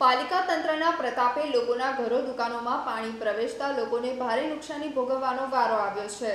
પાલિકા તંત્રના પ્રતાપે લોકોના ઘરો, દુકાનોમાં પાણી પ્રવેશતા લોકોને ભારે નુકસાની ભોગવવાનો વારો આવ્યો છે.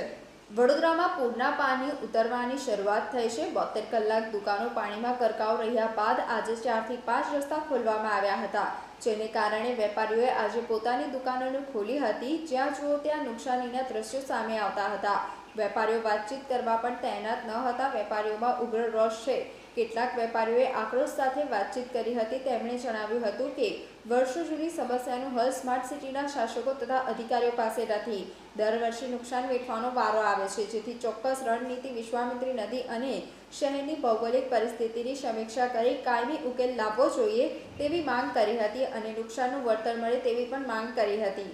વડોદરામાં પૂરના પાણી ઉતરવાની શરૂઆત થઈ છે. બોતેર કલાક દુકાનો પાણીમાં ગરકાવ રહ્યા બાદ આજે ચારથી પાંચ રસ્તા ખોલવામાં આવ્યા હતા. જેને કારણે વેપારીઓએ આજે પોતાની દુકાનોને ખોલી હતી. જ્યાં જુઓ ત્યાં નુકસાનીના દ્રશ્યો સામે આવતા હતા. વેપારીઓ વાતચીત કરવા પણ તૈનાત ન હતા. વેપારીઓમાં ઉગ્ર રોષ છે. કેટલાક વેપારીઓએ આક્રોશ સાથે વાતચીત કરી હતી. તેમણે જણાવ્યું હતું કે, વર્ષો જૂની સમસ્યાનું હલ સ્માર્ટ સિટીના શાસકો તથા અધિકારીઓ પાસે નથી દર વર્ષે નુકસાન વેઠવાનો વારો આવે છે. જેથી ચોક્કસ રણનીતિ વિશ્વામિત્રી નદી અને શહેરની ભૌગોલિક પરિસ્થિતિની સમીક્ષા કરી કાયમી ઉકેલ લાવવો જોઈએ તેવી માંગ કરી હતી અને નુકસાનનું વળતર મળે તેવી પણ માંગ કરી હતી.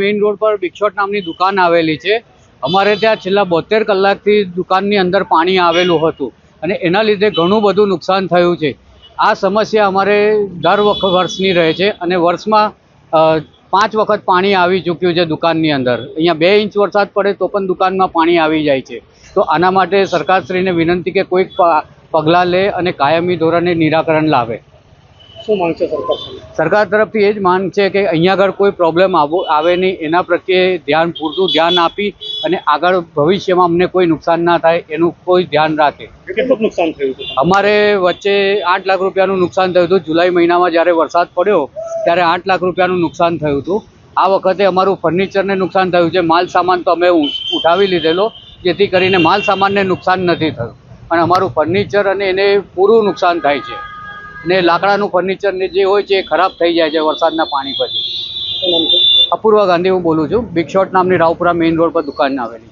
મેઇન રોડ પર બિક્ષોટ નામની દુકાન આવેલી છે. અમારે ત્યાં છેલ્લા બોતેર કલાકથી દુકાનની અંદર પાણી આવેલું હતું અને એના લીધે ઘણું બધું નુકસાન થયું છે. આ સમસ્યા અમારે દર વખત વર્ષની રહે છે અને વર્ષમાં પાંચ વખત પાણી આવી ચૂક્યું છે દુકાનની અંદર. અહીંયા બે ઇંચ વરસાદ પડે તો પણ દુકાનમાં પાણી આવી જાય છે. તો આના માટે સરકારશ્રીને વિનંતી કે કોઈક પગલાં લે અને કાયમી ધોરણે નિરાકરણ લાવે. શું માંગ છે સરકાર? સરકાર તરફથી એ જ માંગ છે કે અહીંયા આગળ કોઈ પ્રોબ્લેમ આવો આવે નહીં. એના પ્રત્યે ધ્યાન પૂરતું ધ્યાન આપી અને આગળ ભવિષ્યમાં અમને કોઈ નુકસાન ના થાય એનું કોઈ ધ્યાન રાખે. કેટલું નુકસાન થયું અમારે વચ્ચે આઠ લાખ રૂપિયાનું નુકસાન થયું હતું. જુલાઈ મહિનામાં જ્યારે વરસાદ પડ્યો ત્યારે આઠ લાખ રૂપિયાનું નુકસાન થયું હતું. આ વખતે અમારું ફર્નિચરને નુકસાન થયું છે. માલ સામાન તો અમે ઉઠાવી લીધેલો જેથી કરીને માલ સામાનને નુકસાન નથી થયું. અને અમારું ફર્નિચર અને એને પૂરું નુકસાન થાય છે. ને લાકડાનું ફર્નિચર ને જે હોય છે એ ખરાબ થઈ જાય છે વરસાદના પાણી પછી. અપૂર્વ ગાંધી હું બોલું છું. બિગ શોટ નામની રાવપુરા મેઇન રોડ પર દુકાન આવેલી.